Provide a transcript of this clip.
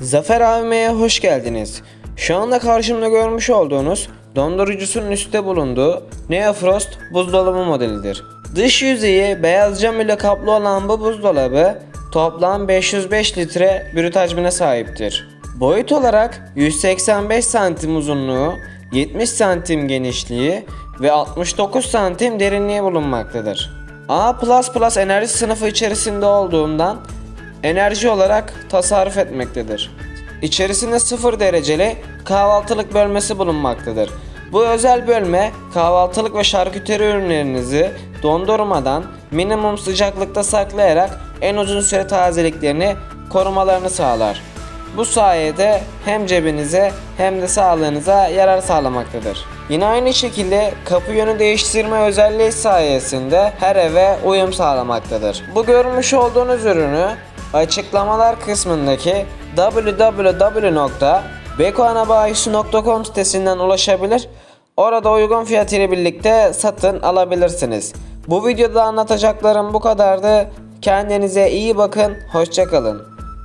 Zafer AVM'ye hoş geldiniz. Şu anda karşımda görmüş olduğunuz dondurucusunun üstte bulunduğu Neofrost buzdolabı modelidir. Dış yüzeyi beyaz cam ile kaplı olan bu buzdolabı toplam 505 litre brüt hacmine sahiptir. Boyut olarak 185 santim uzunluğu, 70 santim genişliği ve 69 santim derinliği bulunmaktadır. A++ enerji sınıfı içerisinde olduğundan enerji olarak tasarruf etmektedir. İçerisinde 0 dereceli kahvaltılık bölmesi bulunmaktadır. Bu özel bölme kahvaltılık ve şarküteri ürünlerinizi dondurmadan minimum sıcaklıkta saklayarak en uzun süre tazeliklerini korumalarını sağlar. Bu sayede hem cebinize hem de sağlığınıza yarar sağlamaktadır. Yine aynı şekilde kapı yönü değiştirme özelliği sayesinde her eve uyum sağlamaktadır. Bu görmüş olduğunuz ürünü açıklamalar kısmındaki www.bekoanabayisi.com sitesinden ulaşabilir. Orada uygun fiyat ile birlikte satın alabilirsiniz. Bu videoda anlatacaklarım bu kadardı. Kendinize iyi bakın, hoşçakalın.